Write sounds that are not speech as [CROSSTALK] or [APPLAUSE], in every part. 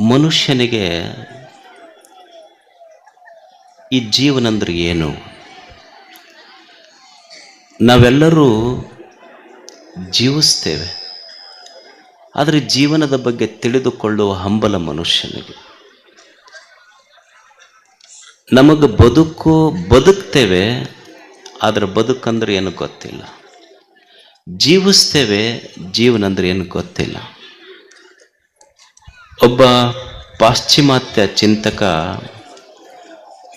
ಮನುಷ್ಯನಿಗೆ ಈ ಜೀವನ ಅಂದ್ರೆ ಏನು? ನಾವೆಲ್ಲರೂ ಜೀವಿಸ್ತೇವೆ. ಆದರೆ ಜೀವನದ ಬಗ್ಗೆ ತಿಳಿದುಕೊಳ್ಳುವ ಹಂಬಲ ಮನುಷ್ಯನಿಗೆ. ನಮಗೆ ಬದುಕು ಬದುಕ್ತೇವೆ, ಆದರೆ ಬದುಕಂದ್ರೆ ಏನು ಗೊತ್ತಿಲ್ಲ. ಜೀವಿಸ್ತೇವೆ ಜೀವನ ಅಂದ್ರೆ ಏನು ಗೊತ್ತಿಲ್ಲ. ಒಬ್ಬ ಪಾಶ್ಚಿಮಾತ್ಯ ಚಿಂತಕ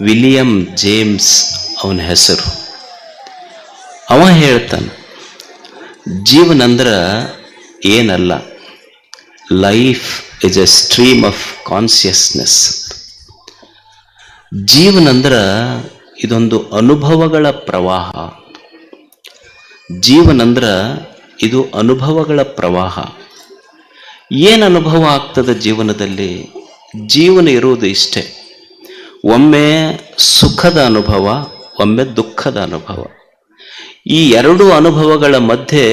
ವಿಲಿಯಂ ಜೇಮ್ಸ್ ಅವನ ಹೆಸರು. ಅವ ಹೇಳ್ತಾನೆ ಜೀವನ ಅಂದ್ರೆ ಏನಲ್ಲ, life is a stream of consciousness. ಜೀವನ ಅಂದ್ರೆ ಇದೊಂದು ಅನುಭವಗಳ ಪ್ರವಾಹ. ಜೀವನ ಅಂದ್ರೆ ಇದು ಅನುಭವಗಳ ಪ್ರವಾಹ. ಏನು ಅನುಭವ ಆಗ್ತದೆ ಜೀವನದಲ್ಲಿ? ಜೀವನ ಇರುವುದು ಇಷ್ಟೇ. ಒಮ್ಮೆ ಸುಖದ ಅನುಭವ, ಒಮ್ಮೆ ದುಃಖದ ಅನುಭವ. ಈ ಎರಡು ಅನುಭವಗಳ ಮಧ್ಯೆ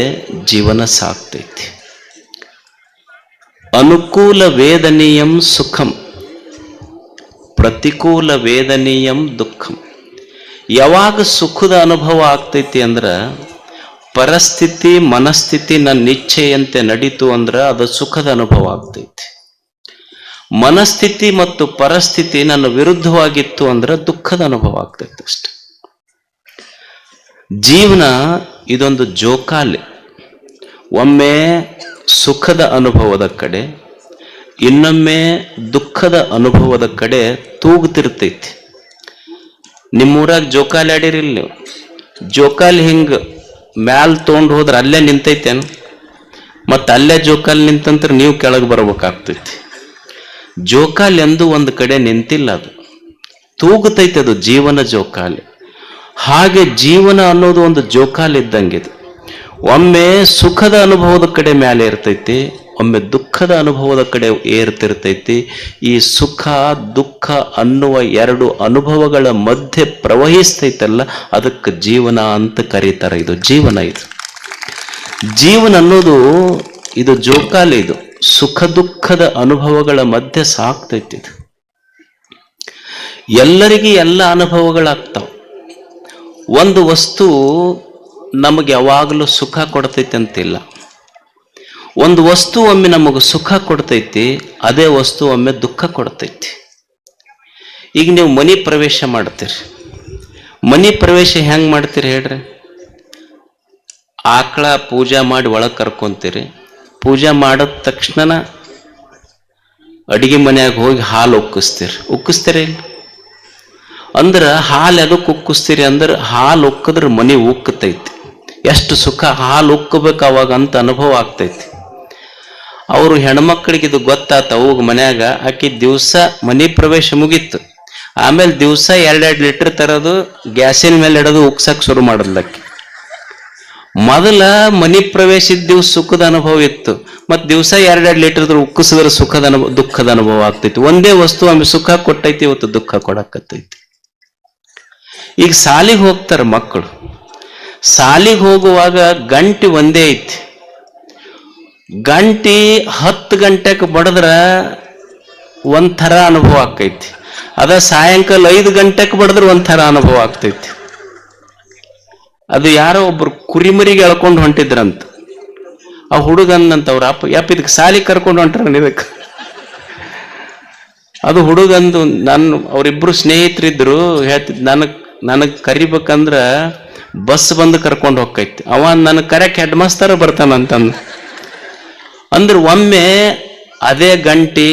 ಜೀವನ ಸಾಕ್ತೈತಿ ಅನುಕೂಲ ವೇದನೀಯಂ ಸುಖಂ, ಪ್ರತಿಕೂಲ ವೇದನೀಯಂ ದುಃಖಂ. ಯಾವಾಗ ಸುಖದ ಅನುಭವ ಆಗ್ತೈತಿ ಅಂದ್ರೆ ಪರಿಸ್ಥಿತಿ ಮನಸ್ಥಿತಿ ನನ್ನ ಇಚ್ಛೆಯಂತೆ ನಡೀತು ಅಂದ್ರೆ ಅದು ಸುಖದ ಅನುಭವ ಆಗ್ತೈತಿ. ಮನಸ್ಥಿತಿ ಮತ್ತು ಪರಿಸ್ಥಿತಿ ನನ್ನ ವಿರುದ್ಧವಾಗಿತ್ತು ಅಂದ್ರೆ ದುಃಖದ ಅನುಭವ ಆಗ್ತೈತಿ ಅಷ್ಟೆ. ಜೀವನ ಇದೊಂದು ಜೋಕಾಲಿ. ಒಮ್ಮೆ ಸುಖದ ಅನುಭವದ ಕಡೆ, ಇನ್ನೊಮ್ಮೆ ದುಃಖದ ಅನುಭವದ ಕಡೆ ತೂಗುತ್ತಿರ್ತೈತಿ. ನಿಮ್ಮೂರಾಗ ಜೋಕಾಲಿ ಆಡಿರಿಲ್ಲ ನೀವು? ಜೋಕಾಲಿ ಹಿಂಗೆ ಮ್ಯಾಲ್ ತೊಗೊಂಡು ಹೋದ್ರೆ ಅಲ್ಲೇ ನಿಂತೈತೇನು? ಮತ್ತು ಅಲ್ಲೇ ಜೋಕಾಲಿ ನಿಂತಂದ್ರೆ ನೀವು ಕೆಳಗೆ ಬರ್ಬೇಕಾಗ್ತೈತಿ. ಜೋಕಾಲಿ ಎಂದು ಒಂದು ಕಡೆ ನಿಂತಿಲ್ಲ ಅದು. ತೂಗುತೈತೆ ಅದು ಜೀವನ ಜೋಕಾಲಿ. ಹಾಗೆ ಜೀವನ ಅನ್ನೋದು ಒಂದು ಜೋಕಾಲಿ ಇದ್ದಂಗೆ ಒಮ್ಮೆ ಸುಖದ ಅನುಭವದ ಕಡೆ ಮ್ಯಾಲೆ ಇರ್ತೈತಿ. ಒಮ್ಮೆ ದುಃಖದ ಅನುಭವದ ಕಡೆ ಏರ್ತಿರ್ತೈತಿ. ಈ ಸುಖ, ದುಃಖ ಅನ್ನುವ ಎರಡು ಅನುಭವಗಳ ಮಧ್ಯೆ ಪ್ರವಹಿಸ್ತೈತಲ್ಲ, ಅದಕ್ಕೆ ಜೀವನ ಅಂತ ಕರೀತಾರೆ ಇದು. ಜೀವನ ಇದು. ಜೀವನ ಅನ್ನೋದು, ಇದು ಜೋಕಾಲಿ ಇದು. ಸುಖ, ದುಃಖದ ಅನುಭವಗಳ ಮಧ್ಯೆ ಸಾಕ್ತೈತಿ ಇದು. ಎಲ್ಲರಿಗೆ ಎಲ್ಲ ಅನುಭವಗಳಾಗ್ತಾವ. ಒಂದು ವಸ್ತು ನಮಗೆ ಯಾವಾಗಲೂ ಸುಖ ಕೊಡ್ತೈತೆ ಅಂತಿಲ್ಲ. ಒಂದು ವಸ್ತು ಒಮ್ಮೆ ನಮಗೆ ಸುಖ ಕೊಡ್ತೈತಿ, ಅದೇ ವಸ್ತು ಒಮ್ಮೆ ದುಃಖ ಕೊಡ್ತೈತಿ. ಈಗ ನೀವು ಮನಿ ಪ್ರವೇಶ ಮಾಡ್ತೀರಿ. ಮನಿ ಪ್ರವೇಶ ಹೆಂಗೆ ಮಾಡ್ತೀರಿ ಹೇಳ್ರಿ? ಆಕಳ ಪೂಜಾ ಮಾಡಿ ಒಳಗೆ ಕರ್ಕೊಂತೀರಿ. ಪೂಜೆ ಮಾಡಿದ ತಕ್ಷಣ ಅಡಿಗೆ ಮನೆಯಾಗ ಹೋಗಿ ಹಾಲು ಉಕ್ಕಿಸ್ತೀರಿ. ಉಕ್ಕಿಸ್ತೀರಿ ಇಲ್ಲ? ಅಂದ್ರೆ ಹಾಲು ಎದಕ್ಕೆ ಉಕ್ಕಿಸ್ತೀರಿ ಅಂದ್ರೆ ಹಾಲು ಉಕ್ಕಿದ್ರೆ ಮನೆ ಉಕ್ಕತೈತಿ. ಎಷ್ಟು ಸುಖ ಹಾಲು ಉಕ್ಕಬೇಕು ಅವಾಗ ಅಂತ ಅನುಭವ ಆಗ್ತೈತಿ. ಅವರು ಹೆಣ್ಮಕ್ಳಿಗೆ ಇದು ಗೊತ್ತಾತ. ಅವಾಗ ಮನ್ಯಾಗ ಆಕಿ ದಿವಸ ಮನಿ ಪ್ರವೇಶ ಮುಗಿತ್ತು ಆಮೇಲೆ ದಿವಸ ಎರಡೆರಡು ಲೀಟರ್ ತರೋದು ಗ್ಯಾಸಿನ ಮೇಲೆ ಇಡೋದು ಉಕ್ಸಕ್ ಶುರು ಮಾಡಿದ್ಲಕ್ಕಿ ಮೊದಲ ಮನಿ ಪ್ರವೇಶದ ದಿವಸ ಸುಖದ ಅನುಭವ ಇತ್ತು. ಮತ್ತು ದಿವಸ ಎರಡೆರಡು ಲೀಟರ್ ಉಕ್ಕಿಸಿದ್ರೆ ಸುಖದ ಅನುಭವ ದುಃಖದ ಅನುಭವ ಆಗ್ತೈತಿ. ಒಂದೇ ವಸ್ತು ಆಮೇಲೆ ಸುಖ ಕೊಟ್ಟೈತಿ, ಇವತ್ತು ದುಃಖ ಕೊಡಕತ್ತೈತಿ. ಈಗ ಸಾಲಿಗೆ ಹೋಗ್ತಾರೆ ಮಕ್ಕಳು. ಸಾಲಿಗೆ ಹೋಗುವಾಗ ಗಂಟೆ ಒಂದೇ ಐತಿ. ಗಂಟಿ ಹತ್ತು ಗಂಟೆಗೆ ಬಡದ್ರ ಒಂಥರ ಅನುಭವ ಆಕೈತಿ ಅದ ಸಾಯಂಕಾಲ ಐದು ಗಂಟೆಗೆ ಬಡದ್ರ ಒಂಥರ ಅನುಭವ ಆಗ್ತೈತಿ. ಅದು ಯಾರೋ ಒಬ್ರು ಕುರಿಮರಿಗೆ ಎಳ್ಕೊಂಡು ಹೊಂಟಿದ್ರಂತ. ಆ ಹುಡುಗಂದಂತ ಅವ್ರ ಅಪ್ಪ, ಯಪ್ಪ, ಇದಕ್ಕೆ ಸಾಲಿ ಕರ್ಕೊಂಡು ಹೊಂಟ್ರ ಇದಕ್ಕೆ? ಅದು ಹುಡುಗಂದು ನನ್ನ, ಅವರಿಬ್ರು ಸ್ನೇಹಿತರಿದ್ರು ಹೇಳ್ತಿದ್ ನನಗೆ ನನಗೆ ಕರಿಬೇಕಂದ್ರ ಬಸ್ ಬಂದು ಕರ್ಕೊಂಡು ಹೋಗ್ತೈತಿ. ಅವ ನನಗೆ ಕರೆಕ್ಟ್ ಹೆಡ್ ಮಾಸ್ತರ್ ಬರ್ತಾನಂತಂದು. ಅಂದ್ರೆ ಒಮ್ಮೆ ಅದೇ ಗಂಟಿ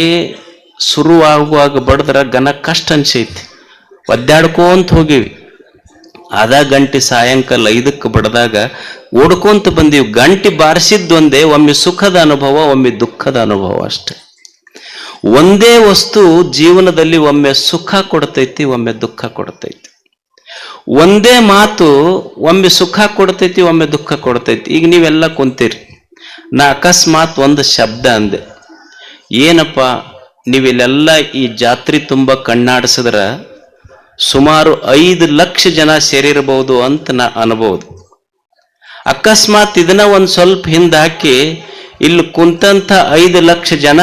ಶುರುವಾಗುವಾಗ ಬಡದ್ರ ಘನ ಕಷ್ಟ ಅನ್ಸೈತಿ. ಒದ್ದಾಡ್ಕೊಂತ ಹೋಗಿವಿ. ಅದ ಗಂಟೆ ಸಾಯಂಕಾಲ ಐದಕ್ಕೆ ಬಡದಾಗ ಓಡ್ಕೊಂತ ಬಂದೀವಿ. ಗಂಟಿ ಬಾರಿಸಿದ್ದೊಂದೇ ಒಮ್ಮೆ ಸುಖದ ಅನುಭವ, ಒಮ್ಮೆ ದುಃಖದ ಅನುಭವ ಅಷ್ಟೆ. ಒಂದೇ ವಸ್ತು ಜೀವನದಲ್ಲಿ ಒಮ್ಮೆ ಸುಖ ಕೊಡ್ತೈತಿ, ಒಮ್ಮೆ ದುಃಖ ಕೊಡ್ತೈತಿ. ಒಂದೇ ಮಾತು, ಒಮ್ಮೆ ಸುಖ ಕೊಡ್ತೈತಿ, ಒಮ್ಮೆ ದುಃಖ ಕೊಡ್ತೈತಿ. ಈಗ ನೀವೆಲ್ಲ ಕುಂತೀರಿ. ನಾ ಅಕಸ್ಮಾತ್ ಒಂದು ಶಬ್ದ ಅಂದೆ. ಏನಪ್ಪ, ನೀವಿಲ್ಲೆಲ್ಲ ಈ ಜಾತ್ರೆ ತುಂಬ ಕಣ್ಣಾಡಿಸಿದ್ರ? ಸುಮಾರು ಐದು ಲಕ್ಷ ಜನ ಸೇರಿರಬಹುದು ಅಂತ ನಾ ಅನ್ಬೋದು. ಅಕಸ್ಮಾತ್ ಇದನ್ನ ಒಂದು ಸ್ವಲ್ಪ ಹಿಂದೆ ಹಾಕಿ ಇಲ್ಲಿ ಕುಂತಂತ ಐದು ಲಕ್ಷ ಜನ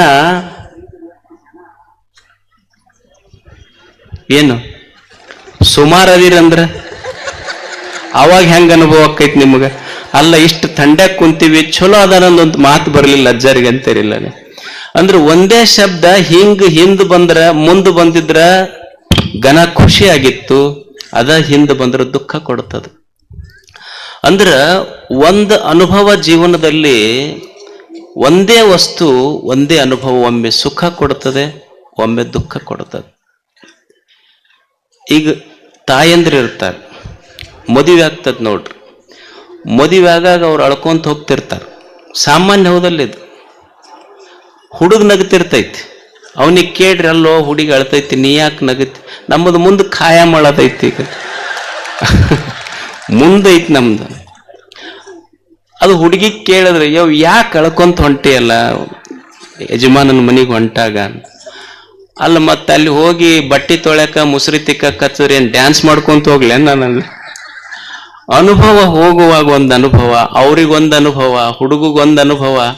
ಏನು? ಸುಮಾರು ಅದಿರಂದ್ರ? ಅವಾಗ ಹೆಂಗ ಅನುಭವ ಆಕೈತಿ ನಿಮ್ಗ? ಅಲ್ಲ, ಇಷ್ಟು ಥಂಡ್ಯಾಗ ಕುಂತೀವಿ ಚಲೋ ಒಂದು ಮಾತು ಬರಲಿಲ್ಲ ಅಜ್ಜರಿಗೆ ಅಂತೀರಿಲ್ಲ ಅಂದ್ರೆ ಒಂದೇ ಶಬ್ದ ಹಿಂಗ್ ಹಿಂದ್ ಬಂದ್ರ ಮುಂದ್ ಬಂದಿದ್ರ ಘನ ಖುಷಿ ಆಗಿತ್ತು ಅದ ಹಿಂದ್ ಬಂದ್ರ ದುಃಖ ಕೊಡ್ತದ. ಅಂದ್ರ ಒಂದು ಅನುಭವ ಜೀವನದಲ್ಲಿ ಒಂದೇ ವಸ್ತು, ಒಂದೇ ಅನುಭವ, ಒಮ್ಮೆ ಸುಖ ಕೊಡ್ತದೆ, ಒಮ್ಮೆ ದುಃಖ ಕೊಡ್ತದೆ. ಈಗ ತಾಯಂದ್ರಿರ್ತಾರೆ, ಮದುವೆ ಆಗ್ತದೆ ನೋಡ್ರಿ. ಮದುವೆ ಆಗಾಗ ಅವ್ರು ಅಳ್ಕೊಂತ ಹೋಗ್ತಿರ್ತಾರೆ. ಸಾಮಾನ್ಯ ಹೌದಲ್ಲ ಇದು. ಹುಡುಗ ನಗತಿರ್ತೈತಿ. ಅವನಿಗೆ ಕೇಳ್ರಿ ಅಲ್ಲೋ ಹುಡುಗಿ ಅಳ್ತೈತಿ, ನೀ ಯಾಕೆ ನಗತಿ? ನಮ್ಮದು ಮುಂದೆ ಖಾಯ ಮಾಡೋದೈತಿ ಈಗ. [LAUGHS] ಮುಂದೈತಿ ನಮ್ದು. ಅದು ಹುಡುಗಿ ಕೇಳಿದ್ರೆ ಯಾವ ಯಾಕೆ ಅಳ್ಕೊಂತ ಹೊಂಟಿಯಲ್ಲ? ಯಜಮಾನನ ಮನೆಗೆ ಹೊಂಟಾಗ ಅಲ್ಲ ಮತ್ತೆ ಅಲ್ಲಿ ಹೋಗಿ ಬಟ್ಟೆ ತೊಳ್ಯಾಕ, ಮುಸ್ರಿ ತಿಕ್ಕ ಹಚ್ಚಿದ್ರೆ ಏನು ಡ್ಯಾನ್ಸ್ ಮಾಡ್ಕೊಂತ ಹೋಗ್ಲೆ ನಾನು ಅನುಭವ ಹೋಗುವಾಗ ಒಂದು ಅನುಭವ, ಅವ್ರಿಗೊಂದು ಅನುಭವ, ಹುಡುಗಗೊಂದು ಅನುಭವ.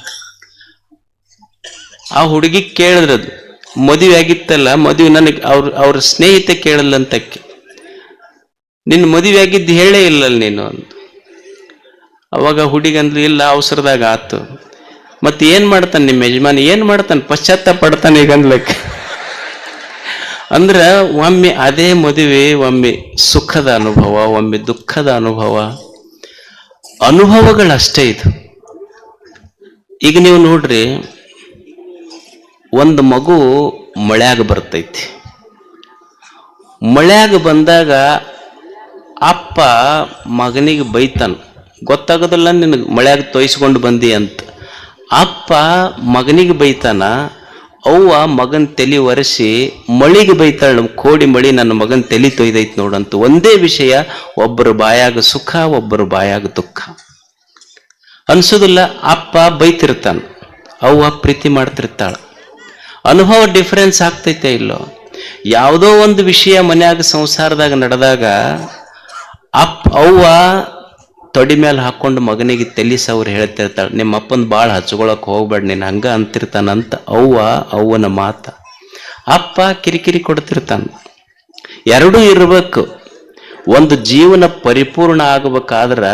ಆ ಹುಡುಗಿ ಕೇಳಿದ್ರದು. ಮದುವೆ ಆಗಿತ್ತಲ್ಲ, ಮದುವೆ ನನಗೆ ಅವ್ರ ಅವ್ರ ಸ್ನೇಹಿತೆ ಕೇಳಲ್ಲಂತಕ್ಕೆ. ನಿನ್ನ ಮದುವೆ ಆಗಿದ್ದು ಹೇಳೇ ಇಲ್ಲಲ್ಲ ನೀನು ಅಂತ ಅವಾಗ ಹುಡುಗಂದ್ಲು ಇಲ್ಲ, ಅವಸರದಾಗ ಆತು. ಮತ್ತೆ ಏನ್ ಮಾಡ್ತಾನೆ ನಿಮ್ಮ ಯಜಮಾನಿ? ಏನ್ ಮಾಡ್ತಾನೆ? ಪಶ್ಚಾತ್ತ ಪಡ್ತಾನೆ ಈಗ ಅಂದ್ಲಕ್ಕೆ. ಅಂದ್ರ ಒಮ್ಮೆ ಅದೇ ಮದುವೆ, ಒಮ್ಮೆ ಸುಖದ ಅನುಭವ, ಒಮ್ಮೆ ದುಃಖದ ಅನುಭವ. ಅನುಭವಗಳಷ್ಟೇ ಇದು. ಈಗ ನೀವು ನೋಡ್ರಿ, ಒಂದು ಮಗು ಮಳೆಯಾಗ ಬರ್ತೈತಿ. ಮಳೆಯಾಗ ಬಂದಾಗ ಅಪ್ಪ ಮಗನಿಗೆ ಬೈತಾನ, ಗೊತ್ತಾಗೋದಿಲ್ಲ ನಿನಗೆ ಮಳೆಯಾಗ ತೋಯಿಸ್ಕೊಂಡು ಬಂದಿ ಅಂತ. ಅಪ್ಪ ಮಗನಿಗೆ ಬೈತಾನ ಅವ್ವ ಮಗನ ತಲೆ ಒರೆಸಿ ಮಳಿಗೆ ಬೈತಾಳ ನಮ್ಮ ಕೋಡಿ ಮಳಿ ನನ್ನ ಮಗನ ತಲೆ ತೊಯ್ದೈತ್ ನೋಡಂತ ಒಂದೇ ವಿಷಯ ಒಬ್ಬರು ಬಾಯಾಗ ಸುಖ ಒಬ್ಬರು ಬಾಯಾಗ ದುಃಖ. ಅನ್ಸೋದಿಲ್ಲ, ಅಪ್ಪ ಬೈತಿರ್ತಾನ, ಅವ್ವ ಪ್ರೀತಿ ಮಾಡ್ತಿರ್ತಾಳ. ಅನುಭವ ಡಿಫರೆನ್ಸ್ ಆಗ್ತೈತೆ ಇಲ್ಲೋ? ಯಾವುದೋ ಒಂದು ವಿಷಯ ಮನ್ಯಾಗ, ಸಂಸಾರದಾಗ ನಡೆದಾಗ, ಅಪ್ ಅವ್ವ ತೊಡಿ ಮೇಲೆ ಹಾಕ್ಕೊಂಡು ಮಗನಿಗೆ ತೆಲಿಸ ಅವ್ರು ಹೇಳ್ತಿರ್ತಾಳೆ, ನಿಮ್ಮ ಅಪ್ಪನ ಭಾಳ ಹಚ್ಕೊಳಕ್ ಹೋಗ್ಬೇಡ, ನೀನು ಹಂಗೆ ಅಂತಿರ್ತಾನಂತ. ಅವ್ವ ಅವ್ವನ ಮಾತ. ಅಪ್ಪ ಕಿರಿಕಿರಿ ಕೊಡ್ತಿರ್ತಾನ. ಎರಡೂ ಇರಬೇಕು. ಒಂದು ಜೀವನ ಪರಿಪೂರ್ಣ ಆಗಬೇಕಾದ್ರ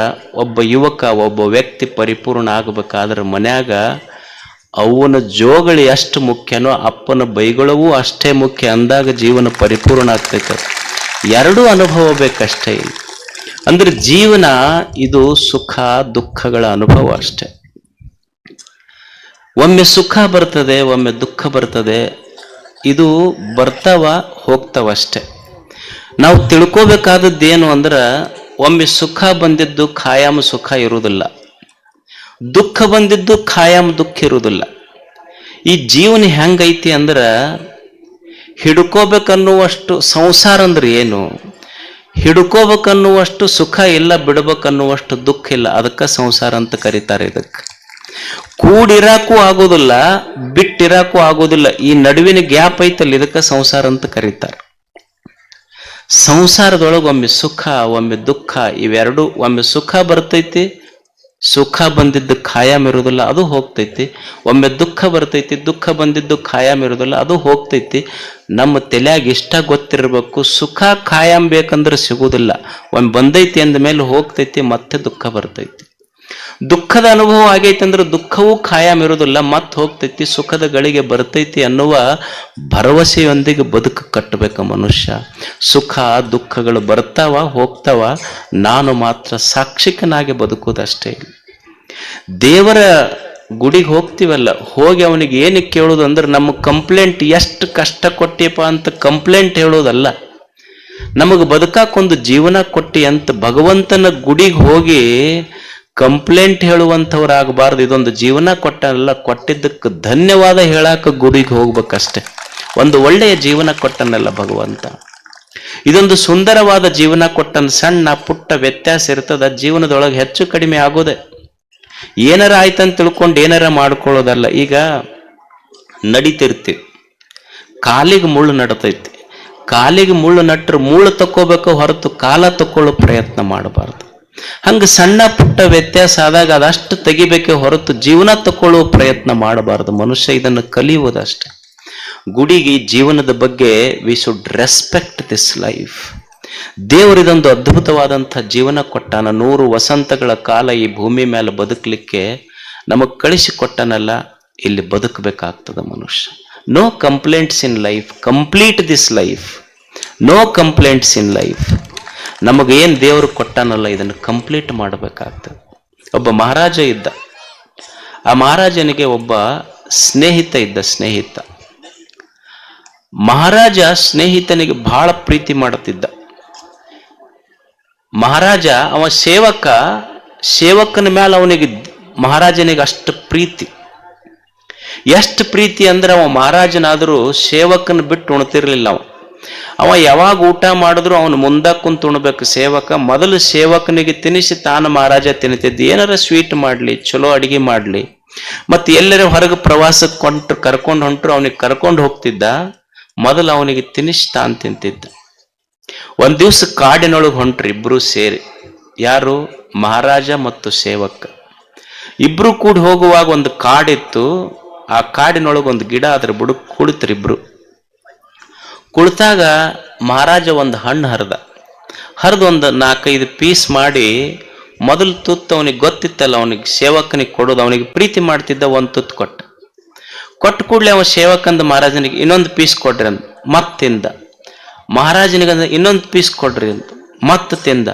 ಒಬ್ಬ ಯುವಕ, ಒಬ್ಬ ವ್ಯಕ್ತಿ ಪರಿಪೂರ್ಣ ಆಗಬೇಕಾದ್ರೆ ಮನ್ಯಾಗ ಅವನ ಜೋಗಳಿ ಎಷ್ಟು ಮುಖ್ಯನೋ ಅಪ್ಪನ ಬೈಗಳವೂ ಅಷ್ಟೇ ಮುಖ್ಯ ಅಂದಾಗ ಜೀವನ ಪರಿಪೂರ್ಣ ಆಗ್ತೈತೆ. ಎರಡೂ ಅನುಭವ ಬೇಕಷ್ಟೇ. ಅಂದ್ರೆ ಜೀವನ ಇದು ಸುಖ, ದುಃಖಗಳ ಅನುಭವ ಅಷ್ಟೆ. ಒಮ್ಮೆ ಸುಖ ಬರ್ತದೆ, ಒಮ್ಮೆ ದುಃಖ ಬರ್ತದೆ, ಇದು ಬರ್ತಾವ, ಹೋಗ್ತಾವ ಅಷ್ಟೆ. ನಾವು ತಿಳ್ಕೋಬೇಕಾದದ್ದೇನು ಅಂದ್ರೆ, ಒಮ್ಮೆ ಸುಖ ಬಂದಿದ್ದು ಖಾಯಾಮ ಸುಖ ಇರುವುದಿಲ್ಲ. ದುಃಖ ಬಂದಿದ್ದು ಖಾಯಾಮ ದುಃಖ ಇರುವುದಿಲ್ಲ. ಈ ಜೀವನ ಹೆಂಗೈತಿ ಅಂದ್ರೆ, ಹಿಡ್ಕೋಬೇಕನ್ನುವಷ್ಟು ಸಂಸಾರ ಅಂದ್ರೆ ಏನು? ಹಿಡ್ಕೋಬೇಕನ್ನುವಷ್ಟು ಸುಖ ಇಲ್ಲ, ಬಿಡ್ಬೇಕನ್ನುವಷ್ಟು ದುಃಖ ಇಲ್ಲ. ಅದಕ್ಕೆ ಸಂಸಾರ ಅಂತ ಕರೀತಾರೆ ಇದಕ್ಕೆ. ಕೂಡಿರಾಕು ಆಗೋದಿಲ್ಲ, ಬಿಟ್ಟಿರಾಕು ಆಗೋದಿಲ್ಲ. ಈ ನಡುವಿನ ಗ್ಯಾಪ್ ಐತಲ್ಲ, ಇದಕ್ಕೆ ಸಂಸಾರ ಅಂತ ಕರೀತಾರೆ. ಸಂಸಾರದೊಳಗೆ ಒಮ್ಮೆ ಸುಖ, ಒಮ್ಮೆ ದುಃಖ, ಇವೆರಡು ಒಮ್ಮೆ ಸುಖ ಬರ್ತೈತಿ ಸುಖ ಬಂದಿದ್ದು ಖಾಯಂ ಇರೋದಿಲ್ಲ ಅದು ಹೋಗ್ತೈತಿ. ಒಮ್ಮೆ ದುಃಖ ಬರ್ತೈತಿ, ದುಃಖ ಬಂದಿದ್ದು ಖಾಯಂ ಇರೋದಿಲ್ಲ ಅದು ಹೋಗ್ತೈತಿ. ನಮ್ಮ ತಲೆಯಾಗ ಇಷ್ಟ ಗೊತ್ತಿರಬೇಕು, ಸುಖ ಖಾಯಂ ಬೇಕಂದ್ರೆ ಸಿಗುವುದಿಲ್ಲ. ಒಮ್ಮೆ ಬಂದೈತಿ ಅಂದ ಮೇಲೆ ಹೋಗ್ತೈತಿ, ಮತ್ತೆ ದುಃಖ ಬರ್ತೈತಿ. ದುಃಖದ ಅನುಭವ ಆಗೈತೆ ಅಂದ್ರೆ ದುಃಖವೂ ಖಾಯಂ ಇರೋದಿಲ್ಲ ಮತ್ತೆ ಹೋಗ್ತೈತಿ, ಸುಖದ ಗಳಿಗೆ ಬರ್ತೈತಿ ಅನ್ನುವ ಭರವಸೆಯೊಂದಿಗೆ ಬದುಕು ಕಟ್ಟಬೇಕು ಮನುಷ್ಯ. ಸುಖ, ದುಃಖಗಳು ಬರ್ತಾವ, ಹೋಗ್ತಾವ. ನಾನು ಮಾತ್ರ ಸಾಕ್ಷಿಕನಾಗಿ ಬದುಕುವುದಷ್ಟೇ ದೇವರ ಗುಡಿಗೆ ಹೋಗ್ತೀವಲ್ಲ, ಹೋಗಿ ಅವನಿಗೆ ಏನಕ್ಕೆ ಕೇಳೋದು ಅಂದ್ರೆ ನಮ್ಮ ಕಂಪ್ಲೇಂಟ್ ಎಷ್ಟು ಕಷ್ಟ ಕೊಟ್ಟಿಯಪ್ಪ ಅಂತ ಕಂಪ್ಲೇಂಟ್ ಹೇಳೋದಲ್ಲ ನಮಗೆ ಬದುಕಾಕೊಂದು ಜೀವನ ಕೊಟ್ಟಿ ಅಂತ ಭಗವಂತನ ಗುಡಿಗೆ ಹೋಗಿ ಕಂಪ್ಲೇಂಟ್ ಹೇಳುವಂಥವ್ರಾಗಬಾರ್ದು, ಇದೊಂದು ಜೀವನ ಕೊಟ್ಟಲ್ಲ ಕೊಟ್ಟಿದ್ದಕ್ಕೆ ಧನ್ಯವಾದ ಹೇಳಕ್ಕೆ ಗುಡಿಗೆ ಹೋಗ್ಬೇಕಷ್ಟೆ. ಒಂದು ಒಳ್ಳೆಯ ಜೀವನ ಕೊಟ್ಟನಲ್ಲ ಭಗವಂತ. ಇದೊಂದು ಸುಂದರವಾದ ಜೀವನ ಕೊಟ್ಟನ್ ಸಣ್ಣ ಪುಟ್ಟ ವ್ಯತ್ಯಾಸ ಇರ್ತದ, ಜೀವನದೊಳಗೆ ಹೆಚ್ಚು ಕಡಿಮೆ ಆಗೋದೆ. ಏನಾರ ಆಯ್ತಂತ ತಿಳ್ಕೊಂಡು ಏನಾರ ಮಾಡ್ಕೊಳ್ಳೋದಲ್ಲ, ಈಗ ನಡಿತಿರ್ತೀವಿ ಕಾಲಿಗೆ ಮುಳ್ಳು ನಡತೈತಿ. ಕಾಲಿಗೆ ಮುಳ್ಳು ನಟ್ರೆ ಮುಳ್ಳು ತಕ್ಕೋಬೇಕು ಹೊರತು ಕಾಲ ತಕ್ಕೊಳ್ಳೋ ಪ್ರಯತ್ನ ಮಾಡಬಾರ್ದು. ಹಂಗ ಸಣ್ಣ ಪುಟ್ಟ ವ್ಯತ್ಯಾಸ ಆದಾಗ ಅದಷ್ಟು ತೆಗಿಬೇಕೆ ಹೊರತು ಜೀವನ ತಕ್ಕೊಳ್ಳುವ ಪ್ರಯತ್ನ ಮಾಡಬಾರದು. ಮನುಷ್ಯ ಇದನ್ನು ಕಲಿಯುವುದಷ್ಟೆ ಗುಡಿಗೆ ಜೀವನದ ಬಗ್ಗೆ we should respect this life ದೇವರಿದೊಂದು ಅದ್ಭುತವಾದಂಥ ಜೀವನ ಕೊಟ್ಟಾನ. ನೂರು ವಸಂತಗಳ ಕಾಲ ಈ ಭೂಮಿ ಮೇಲೆ ಬದುಕಲಿಕ್ಕೆ ನಮಗೆ ಕಳಿಸಿಕೊಟ್ಟನಲ್ಲ, ಇಲ್ಲಿ ಬದುಕಬೇಕಾಗ್ತದ ಮನುಷ್ಯ. No complaints in life complete this life no complaints in life ನಮಗೇನು ದೇವರು ಕೊಟ್ಟಾನಲ್ಲ, ಇದನ್ನು ಕಂಪ್ಲೀಟ್ ಮಾಡಬೇಕಾಗ್ತದೆ. ಒಬ್ಬ ಮಹಾರಾಜ ಇದ್ದ. ಆ ಮಹಾರಾಜನಿಗೆ ಒಬ್ಬ ಸ್ನೇಹಿತ ಇದ್ದ, ಸ್ನೇಹಿತ. ಮಹಾರಾಜ ಸ್ನೇಹಿತನಿಗೆ ಬಹಳ ಪ್ರೀತಿ ಮಾಡುತ್ತಿದ್ದ. ಮಹಾರಾಜ, ಅವ ಸೇವಕ, ಸೇವಕನ ಮೇಲೆ ಅವನಿಗೆ ಮಹಾರಾಜನಿಗೆ ಅಷ್ಟು ಪ್ರೀತಿ. ಎಷ್ಟು ಪ್ರೀತಿ ಅಂದ್ರೆ ಅವ ಮಹಾರಾಜನಾದರೂ ಸೇವಕನ ಬಿಟ್ಟು ಉಣ್ತಿರ್ಲಿಲ್ಲ ಅವ. ಅವ ಯಾವಾಗ ಊಟ ಮಾಡಿದ್ರು ಅವನು ಮುಂದ ತುಣಬೇಕು. ಸೇವಕ, ಮೊದಲು ಸೇವಕನಿಗೆ ತಿನ್ನಿಸಿ ತಾನು ಮಹಾರಾಜ ತಿನ್ನುತ್ತಿದ್ದ ಏನಾರ ಸ್ವೀಟ್ ಮಾಡಲಿ, ಚಲೋ ಅಡಿಗೆ ಮಾಡಲಿ. ಮತ್ತೆ ಎಲ್ಲರ ಹೊರಗೆ ಪ್ರವಾಸಕ್ಕೆ ಕೊಂಟು ಕರ್ಕೊಂಡು ಹೊಂಟ್ರು, ಅವನಿಗೆ ಕರ್ಕೊಂಡು ಹೋಗ್ತಿದ್ದ. ಮೊದಲು ಅವನಿಗೆ ತಿನ್ನಿಸಿ ತಾನು ತಿಂತಿದ್ದ. ಒಂದ್ ದಿವ್ಸ ಕಾಡಿನೊಳಗೆ ಹೊಂಟ್ರಿ ಇಬ್ರು ಸೇರಿ. ಯಾರು? ಮಹಾರಾಜ ಮತ್ತು ಸೇವಕ. ಇಬ್ರು ಕೂಡಿ ಹೋಗುವಾಗ ಒಂದು ಕಾಡಿತ್ತು. ಆ ಕಾಡಿನೊಳಗೆ ಒಂದು ಗಿಡ ಅದ್ರ ಬುಡಕ್ ಕುಳಿತರಿಬ್ರು ಕುಳಿತಾಗ ಮಹಾರಾಜ ಒಂದು ಹಣ್ಣು ಹರಿದ. ಹರಿದು ಒಂದು ನಾಲ್ಕೈದು ಪೀಸ್ ಮಾಡಿ ಮೊದಲು ತುತ್ತು ಅವನಿಗೆ ಗೊತ್ತಿತ್ತಲ್ಲ, ಅವನಿಗೆ ಸೇವಕನಿಗೆ ಕೊಡೋದು, ಅವನಿಗೆ ಪ್ರೀತಿ ಮಾಡ್ತಿದ್ದ ಒಂದು ತುತ್ತು ಕೊಟ್ಟ. ಕೊಟ್ಟ ಕೂಡಲೇ ಅವ ಸೇವಕಂದ ಮಹಾರಾಜನಿಗೆ ಇನ್ನೊಂದು ಪೀಸ್ ಕೊಡ್ರಿ ಅಂತ ಮತ್ತೆ ತಿಂದ. ಮಹಾರಾಜನಿಗೆ ಅಂದ ಇನ್ನೊಂದು ಪೀಸ್ ಕೊಡ್ರಿ ಅಂತ ಮತ್ತೆ ತಿಂದ.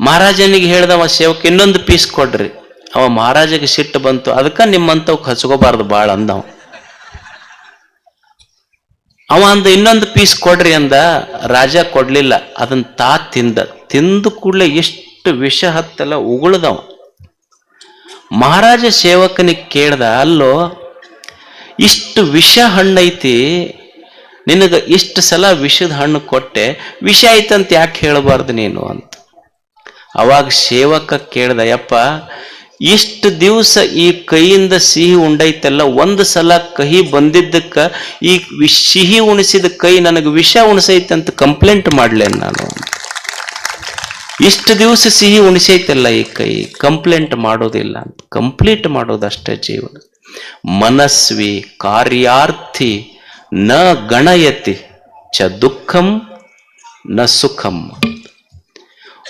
ಮಹಾರಾಜನಿಗೆ ಹೇಳ್ದ ಅವ ಸೇವಕ ಇನ್ನೊಂದು ಪೀಸ್ ಕೊಡ್ರಿ. ಅವ ಮಹಾರಾಜಗೆ ಸಿಟ್ಟು ಬಂತು. ಅದಕ್ಕೆ ನಿಮ್ಮಂತವ್ ಹಚ್ಕೋಬಾರ್ದು ಭಾಳ ಅಂದ ಅವ ಅಂದ, ಇನ್ನೊಂದು ಪೀಸ್ ಕೊಡ್ರಿ ಅಂದ. ರಾಜ ಕೊಡ್ಲಿಲ್ಲ. ಅದನ್ನ ತಾ ತಿಂದ. ತಿಂದ ಕೂಡಲೇ ಎಷ್ಟು ವಿಷ ಹತ್ತಲ್ಲ ಉಗುಳ್ದವ. ಮಹಾರಾಜ ಸೇವಕನಿಗೆ ಕೇಳ್ದ, ಅಲ್ಲೋ, ಇಷ್ಟು ವಿಷ ಹಣ್ಣೈತಿ. ನಿನಗ ಇಷ್ಟು ಸಲ ವಿಷದ ಹಣ್ಣು ಕೊಟ್ಟೆ. ವಿಷ ಐತಂತ ಯಾಕೆ ಹೇಳಬಾರ್ದು ನೀನು? ಅಂತ. ಅವಾಗ ಸೇವಕ ಕೇಳ್ದ, ಯಪ್ಪ ಇಷ್ಟು ದಿವಸ ಈ ಕೈಯಿಂದ ಸಿಹಿ ಉಂಡೈತಲ್ಲ, ಒಂದು ಸಲ ಕಹಿ ಬಂದಿದ್ದಕ್ಕ, ಈ ಸಿಹಿ ಉಣಿಸಿದ ಕೈ ನನಗೆ ವಿಷ ಉಣಿಸೈತೆ ಅಂತ ಕಂಪ್ಲೇಂಟ್ ಮಾಡ್ಲೇನ್ ನಾನು. ಇಷ್ಟು ದಿವಸ ಸಿಹಿ ಉಣಿಸೈತಲ್ಲ ಈ ಕೈ, ಕಂಪ್ಲೇಂಟ್ ಮಾಡೋದಿಲ್ಲ ಅಂತ. ಕಂಪ್ಲೀಟ್ ಮಾಡೋದಷ್ಟೇ ಜೀವನ. ಮನಸ್ವಿ, ಕಾರ್ಯಾರ್ಥಿ, ನ ಗಣಯತಿ, ಚ ದುಃಖಂ, ನ ಸುಖಂ.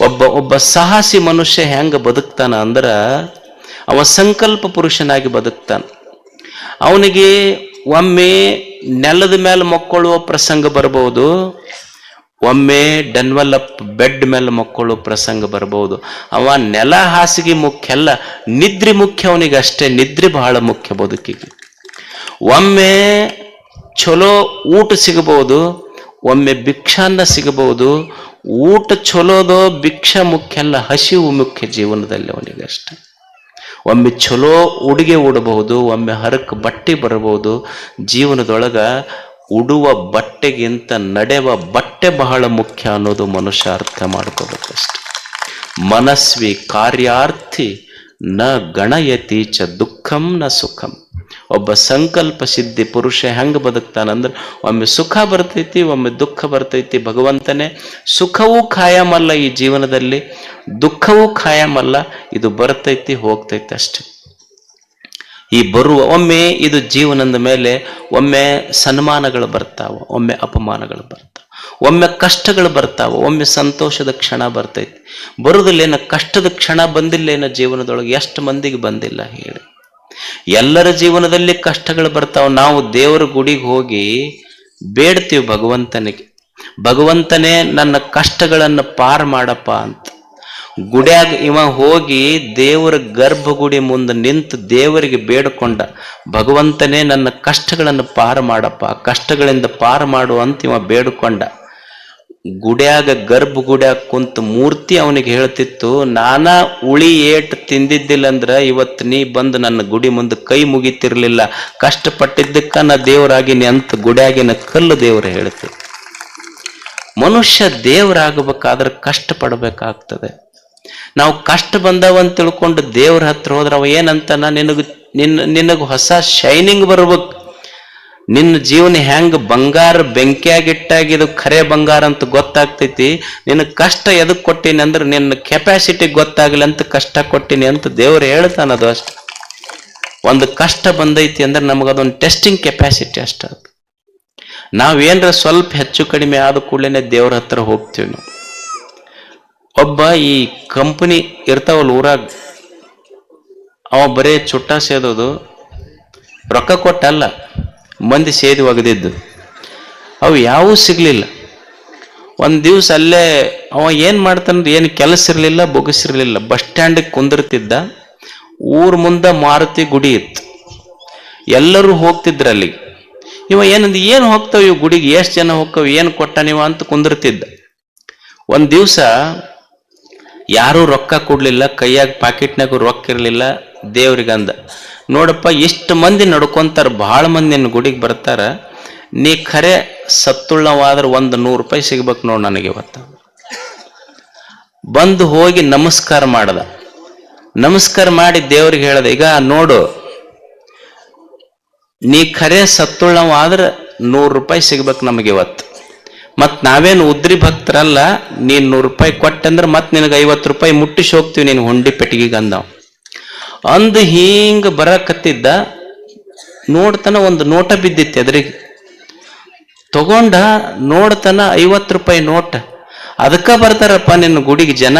ಒಬ್ಬ ಒಬ್ಬ ಸಾಹಸಿ ಮನುಷ್ಯ ಹೆಂಗ ಬದುಕ್ತಾನ ಅಂದ್ರ ಅವ ಸಂಕಲ್ಪ ಪುರುಷನಾಗಿ ಬದುಕ್ತಾನೆ. ಅವನಿಗೆ ಒಮ್ಮೆ ನೆಲದ ಮೇಲೆ ಮಕ್ಕೊಳ್ಳುವ ಪ್ರಸಂಗ ಬರಬಹುದು, ಒಮ್ಮೆ ಡೆನ್ವಲಪ್ ಬೆಡ್ ಮೇಲೆ ಮಕ್ಕಳು ಪ್ರಸಂಗ ಬರಬಹುದು. ಅವ ನೆಲ ಹಾಸಿಗೆ ಮುಖ್ಯ ಅಲ್ಲ, ನಿದ್ರೆ ಮುಖ್ಯ ಅವನಿಗೆ ಅಷ್ಟೇ ನಿದ್ರೆ ಬಹಳ ಮುಖ್ಯ ಬದುಕಿಗೆ. ಒಮ್ಮೆ ಚಲೋ ಊಟ ಸಿಗಬಹುದು, ಒಮ್ಮೆ ಭಿಕ್ಷಾನ್ನ ಸಿಗಬಹುದು, ಊಟ ಚಲೋದೋ ಭಿಕ್ಷ ಮುಖ್ಯ ಅಲ್ಲ, ಹಸಿವು ಮುಖ್ಯ ಜೀವನದಲ್ಲಿ ಅವನಿಗೆ ಅಷ್ಟೇ ಒಮ್ಮೆ ಚಲೋ ಉಡುಗೆ ಉಡಬಹುದು, ಒಮ್ಮೆ ಹರಕ್ ಬಟ್ಟೆ ಬರಬಹುದು, ಜೀವನದೊಳಗ ಉಡುವ ಬಟ್ಟೆಗಿಂತ ನಡೆವ ಬಟ್ಟೆ ಬಹಳ ಮುಖ್ಯ ಅನ್ನೋದು ಮನುಷ್ಯ ಅರ್ಥ ಮಾಡ್ಕೋಬೇಕಷ್ಟೆ. ಮನಸ್ವಿ ಕಾರ್ಯಾರ್ಥಿ ನ ಗಣಯತಿ ಚ ದುಃಖಂ ನ ಸುಖಂ. ಒಬ್ಬ ಸಂಕಲ್ಪ ಸಿದ್ಧಿ ಪುರುಷ ಹೆಂಗೆ ಬದುಕ್ತಾನಂದ್ರೆ ಒಮ್ಮೆ ಸುಖ ಬರ್ತೈತಿ, ಒಮ್ಮೆ ದುಃಖ ಬರ್ತೈತಿ. ಭಗವಂತನೇ ಸುಖವೂ ಖಾಯಮಲ್ಲ ಈ ಜೀವನದಲ್ಲಿ, ದುಃಖವೂ ಖಾಯಮಲ್ಲ, ಇದು ಬರ್ತೈತಿ, ಹೋಗ್ತೈತಿ ಅಷ್ಟೆ. ಈ ಬರುವ, ಒಮ್ಮೆ ಇದು ಜೀವನದ ಮೇಲೆ ಒಮ್ಮೆ ಸನ್ಮಾನಗಳು ಬರ್ತಾವ, ಒಮ್ಮೆ ಅಪಮಾನಗಳು ಬರ್ತಾವ, ಒಮ್ಮೆ ಕಷ್ಟಗಳು ಬರ್ತಾವ, ಒಮ್ಮೆ ಸಂತೋಷದ ಕ್ಷಣ ಬರ್ತೈತಿ. ಬರುದಲ್ಲೇನ, ಕಷ್ಟದ ಕ್ಷಣ ಬಂದಿಲ್ಲೇನ ಜೀವನದೊಳಗೆ, ಎಷ್ಟು ಮಂದಿಗೆ ಬಂದಿಲ್ಲ ಹೇಳಿ. ಎಲ್ಲರ ಜೀವನದಲ್ಲಿ ಕಷ್ಟಗಳು ಬರ್ತಾವ. ನಾವು ದೇವರ ಗುಡಿಗೆ ಹೋಗಿ ಬೇಡ್ತೀವಿ ಭಗವಂತನಿಗೆ. ಭಗವಂತನೇ ನನ್ನ ಕಷ್ಟಗಳನ್ನು ಪಾರ್ ಮಾಡಪ್ಪ ಅಂತ. ಗುಡ್ಯಾಗ ಇವ ಹೋಗಿ ದೇವರ ಗರ್ಭಗುಡಿ ಮುಂದೆ ನಿಂತು ದೇವರಿಗೆ ಬೇಡಿಕೊಂಡ. ಭಗವಂತನೇ ನನ್ನ ಕಷ್ಟಗಳನ್ನು ಪಾರು ಮಾಡಪ್ಪ. ಕಷ್ಟಗಳಿಂದ ಪಾರು ಮಾಡು ಅಂತ ಇವ ಬೇಡಿಕೊಂಡ. ಗುಡ್ಯಾಗ, ಗರ್ಭ ಗುಡ್ಯಾಗ ಕುಂತ ಮೂರ್ತಿ ಅವನಿಗೆ ಹೇಳ್ತಿತ್ತು, ನಾನಾ ಉಳಿ ಏಟ್ ತಿಂದಿದ್ದಿಲ್ಲ ಅಂದ್ರ ಇವತ್ತು ನೀ ಬಂದು ನನ್ನ ಗುಡಿ ಮುಂದೆ ಕೈ ಮುಗಿತಿರ್ಲಿಲ್ಲ. ಕಷ್ಟಪಟ್ಟಿದ್ದಕ್ಕ ನಾ ದೇವರಾಗಿನಿ ಅಂತ ಗುಡ್ಯಾಗಿನ ಕಲ್ಲು ದೇವರು ಹೇಳ್ತಿ. ಮನುಷ್ಯ ದೇವರಾಗಬೇಕಾದ್ರೆ ಕಷ್ಟ ಪಡಬೇಕಾಗ್ತದೆ ನಾವು ಕಷ್ಟ ಬಂದವಂತ ತಿಳ್ಕೊಂಡು ದೇವ್ರ ಹತ್ರ ಹೋದ್ರೆ ಅವ ಏನಂತಾನ, ನಿನಗ ನಿನ್ನ ನಿನಗ ಹೊಸ ಶೈನಿಂಗ್ ಬರ್ಬೇಕು. ನಿನ್ನ ಜೀವನ ಹೆಂಗ್ ಬಂಗಾರ ಬೆಂಕಿಯಾಗಿಟ್ಟಾಗಿದು ಖರೆ ಬಂಗಾರ ಅಂತ ಗೊತ್ತಾಗ್ತೈತಿ? ನಿನ್ನ ಕಷ್ಟ ಎದಕ್ ಕೊಟ್ಟಿನಿ ಅಂದ್ರೆ ನಿನ್ನ ಕೆಪಾಸಿಟಿ ಗೊತ್ತಾಗ್ಲಿ ಅಂತ ಕಷ್ಟ ಕೊಟ್ಟಿನಿ ಅಂತ ದೇವ್ರು ಹೇಳ್ತಾನದು ಅಷ್ಟ. ಒಂದು ಕಷ್ಟ ಬಂದೈತಿ ಅಂದ್ರೆ ನಮಗದೊಂದು ಟೆಸ್ಟಿಂಗ್ ಕೆಪಾಸಿಟಿ ಅಷ್ಟ ಅದು. ನಾವೇನ್ರ ಸ್ವಲ್ಪ ಹೆಚ್ಚು ಕಡಿಮೆ ಆದ ಕೂಡಲೇ ದೇವ್ರ ಹತ್ರ ಹೋಗ್ತೀವಿ ನಾವು. ಒಬ್ಬ ಈ ಕಂಪನಿ ಇರ್ತಾವಲ್ಲ ಊರಾಗ, ಅವ ಬರೇ ಚುಟ್ಟ ಸೇದೋದು, ರೊಕ್ಕ ಕೊಟ್ಟಲ್ಲ. ಮಂದಿ ಸೇದಿ ಒಗೆದಿದ್ದು. ಅವು ಯಾವೂ ಸಿಗಲಿಲ್ಲ. ಒಂದು ದಿವಸ ಅಲ್ಲೇ ಅವ ಏನು ಮಾಡ್ತಾನಂದ್ರೆ ಏನು ಕೆಲಸ ಇರಲಿಲ್ಲ ಬೊಗಸಿರಲಿಲ್ಲ ಬಸ್ ಸ್ಟ್ಯಾಂಡಿಗೆ ಕುಂದಿರ್ತಿದ್ದ. ಊರ ಮುಂದೆ ಮಾರುತಿ ಗುಡಿ ಇತ್ತು. ಎಲ್ಲರೂ ಹೋಗ್ತಿದ್ರು ಅಲ್ಲಿಗೆ. ಇವ ಏನಂದ, ಏನು ಹೋಗ್ತಾವ ಇವು ಗುಡಿಗೆ? ಎಷ್ಟು ಜನ ಹೋಗ್ತಾವ? ಏನು ಕೊಟ್ಟ ನೀವು? ಅಂತ ಕುಂದಿರ್ತಿದ್ದ. ಒಂದು ದಿವಸ ಯಾರೂ ರೊಕ್ಕ ಕೊಡಲಿಲ್ಲ, ಕೈಯಾಗ ಪಾಕೆಟ್ನಾಗ ರೊಕ್ಕ ಇರಲಿಲ್ಲ, ದೇವ್ರಿಗಂದ. ನೋಡಪ್ಪ ಎಷ್ಟು ಮಂದಿ ನಡ್ಕೊಂತಾರೆ, ಭಾಳ ಮಂದಿ ನಿನ್ನ ಗುಡಿಗೆ ಬರ್ತಾರ, ನೀ ಖರೆ ಸತ್ತುಳ್ಳವಾದ್ರೆ ಒಂದು ನೂರು ರೂಪಾಯಿ ಸಿಗ್ಬೇಕು ನೋಡು ನನಗೆ ಇವತ್ತು. ಬಂದು ಹೋಗಿ ನಮಸ್ಕಾರ ಮಾಡ್ದ. ನಮಸ್ಕಾರ ಮಾಡಿ ದೇವ್ರಿಗೆ ಹೇಳ್ದ, ಈಗ ನೋಡು, ನೀ ಖರೆ ಸತ್ತುಳ್ಳವಾದ್ರೆ ನೂರು ರೂಪಾಯಿ ಸಿಗ್ಬೇಕು ನಮಗೆ ಇವತ್ತು. ಮತ್ ನಾವೇನು ಉದ್ರಿ ಭಕ್ತರಲ್ಲ, ನೀನು ನೂರು ರೂಪಾಯಿ ಕೊಟ್ಟಂದ್ರೆ ಮತ್ತೆ ನಿನಗೆ ಐವತ್ತು ರೂಪಾಯಿ ಮುಟ್ಟಿಸಿ ಹೋಗ್ತೀವಿ ನೀನು ಹೊಂಡಿ ಪೆಟ್ಟಿಗೆಗೆ ಅಂದವ. ಅಂದು ಹಿಂಗ ಬರಕತ್ತಿದ್ದ, ನೋಡ್ತಾನ ಒಂದು ನೋಟ ಬಿದ್ದಿತ್ತು ಎದುರಿಗೆ. ತಗೊಂಡ ನೋಡ್ತಾನ ಐವತ್ತು ರೂಪಾಯಿ ನೋಟ. ಅದಕ್ಕೆ ಬರ್ತಾರಪ್ಪ ನಿನ್ನ ಗುಡಿಗೆ ಜನ,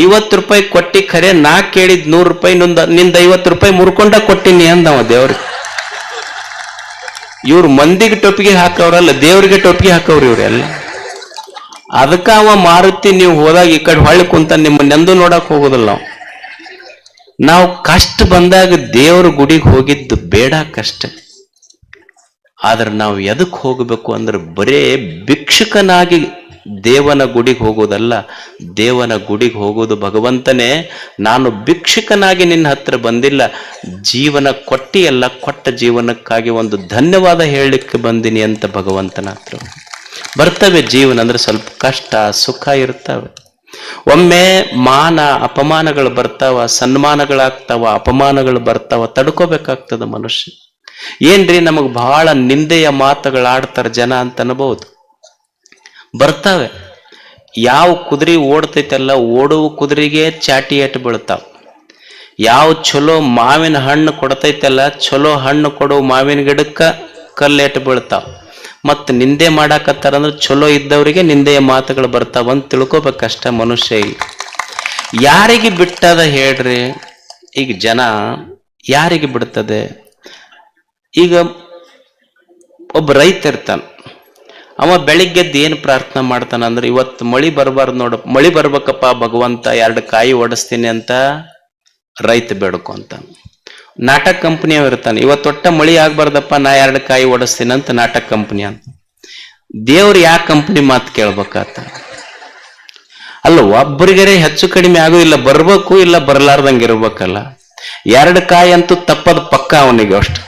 ಐವತ್ತು ರೂಪಾಯಿ ಕೊಟ್ಟಿ ಖರೆ ನಾ ಕೇಳಿದ್ ನೂರು ರೂಪಾಯಿ ನಿಂದ ನಿಂದ ಐವತ್ತು ರೂಪಾಯಿ ಮುರ್ಕೊಂಡ ಕೊಟ್ಟಿನಿ ಅಂದವ ದೇವ್ರಿಗೆ. ಇವ್ರು ಮಂದಿಗೆ ಟೊಪ್ಪಿಗೆ ಹಾಕವ್ರಲ್ಲ ದೇವ್ರಿಗೆ ಟೊಪ್ಪಿಗೆ ಹಾಕವ್ರಿ ಇವ್ರೆಲ್ಲ ಅದಕ್ಕ ಅವ ಮಾರುತಿ, ನೀವು ಹೋದಾಗ ಈ ಕಡೆ ಹೊಳ್ಳಿ ಕುಂತ ನಿಮ್ಮನ್ನೆಂದು ನೋಡಕ್ ಹೋಗೋದಿಲ್ಲ ನಾವು ನಾವು ಕಷ್ಟ ಬಂದಾಗ ದೇವ್ರ ಗುಡಿಗೆ ಹೋಗಿದ್ದು ಬೇಡ ಕಷ್ಟ. ಆದ್ರೆ ನಾವು ಎದಕ್ ಹೋಗಬೇಕು ಅಂದ್ರೆ ಬರೇ ಭಿಕ್ಷುಕನಾಗಿ ದೇವನ ಗುಡಿಗೆ ಹೋಗೋದಲ್ಲ, ದೇವನ ಗುಡಿಗೆ ಹೋಗೋದು ಭಗವಂತನೇ, ನಾನು ಭಿಕ್ಷುಕನಾಗಿ ನಿನ್ನ ಹತ್ರ ಬಂದಿಲ್ಲ, ಜೀವನ ಕೊಟ್ಟಿಯಲ್ಲ, ಕೊಟ್ಟ ಜೀವನಕ್ಕಾಗಿ ಒಂದು ಧನ್ಯವಾದ ಹೇಳಲಿಕ್ಕೆ ಬಂದಿನಿ ಅಂತ ಭಗವಂತನ ಹತ್ರ. ಬರ್ತವೆ ಜೀವನ ಅಂದ್ರೆ ಸ್ವಲ್ಪ ಕಷ್ಟ, ಸುಖ ಇರ್ತವೆ. ಒಮ್ಮೆ ಮಾನ ಅಪಮಾನಗಳು ಬರ್ತಾವ, ಸನ್ಮಾನಗಳಾಗ್ತಾವ, ಅಪಮಾನಗಳು ಬರ್ತಾವ, ತಡ್ಕೋಬೇಕಾಗ್ತದ ಮನುಷ್ಯ. ಏನ್ರಿ ನಮಗ್ ಬಹಳ ನಿಂದೆಯ ಮಾತುಗಳಾಡ್ತಾರ ಜನ ಅಂತ ಅನ್ಬಹುದು ಬರ್ತಾವೆ. ಯಾವ ಕುದುರೆ ಓಡ್ತೈತಲ್ಲ, ಓಡುವ ಕುದುರೆಗೆ ಚಾಟಿ ಏಟ್ ಬೀಳ್ತಾವ. ಯಾವ ಚಲೋ ಮಾವಿನ ಹಣ್ಣು ಕೊಡ್ತೈತಲ್ಲ ಚಲೋ ಹಣ್ಣು ಕೊಡೋ ಮಾವಿನ ಗಿಡಕ್ಕ ಕಲ್ಲೇಟ್ ಬೀಳ್ತಾವ. ಮತ್ತು ನಿಂದೆ ಮಾಡಾಕತ್ತಾರ ಅಂದ್ರೆ ಚಲೋ ಇದ್ದವರಿಗೆ ನಿಂದೆಯ ಮಾತುಗಳು ಬರ್ತಾವ ಅಂತ ತಿಳ್ಕೊಬೇಕಷ್ಟ ಮನುಷ್ಯ ಈಗ. ಯಾರಿಗೆ ಬಿಟ್ಟದ ಹೇಳ್ರಿ? ಈಗ ಜನ ಯಾರಿಗೆ ಬಿಡ್ತದೆ? ಈಗ ಒಬ್ಬ ರೈತ ಇರ್ತಾನ. ಅವ ಬೆಳಿಗ್ಗೆದ್ದು ಏನು ಪ್ರಾರ್ಥನೆ ಮಾಡ್ತಾನ ಅಂದ್ರೆ, ಇವತ್ತು ಮಳಿ ಬರಬಾರ್ದು ನೋಡ, ಮಳಿ ಬರ್ಬೇಕಪ್ಪ, ಭಗವಂತ ಎರಡು ಕಾಯಿ ಓಡಿಸ್ತೀನಿ ಅಂತ ರೈತ ಬೇಡ್ಕೊಂತ ನಾಟಕ ಕಂಪನಿಯವ ಇರ್ತಾನೆ, ಇವತ್ತು ಒಟ್ಟ ಮಳಿ ಆಗ್ಬಾರ್ದಪ್ಪ, ನಾ ಎರಡು ಕಾಯಿ ಓಡಿಸ್ತೀನಿ ಅಂತ ನಾಟಕ ಕಂಪನಿ ಅಂತ. ದೇವ್ರು ಯಾ ಕಂಪನಿ ಮಾತು ಕೇಳ್ಬೇಕಾತ? ಅಲ್ಲ, ಒಬ್ಬರಿಗರೆ ಹೆಚ್ಚು ಕಡಿಮೆ ಆಗೋ ಇಲ್ಲ, ಬರ್ಬೇಕು ಇಲ್ಲ, ಬರ್ಲಾರ್ದಂಗೆ ಇರ್ಬೇಕಲ್ಲ. ಎರಡು ಕಾಯಿ ಅಂತೂ ತಪ್ಪದ ಪಕ್ಕ ಅವನಿಗೆ ಅಷ್ಟು.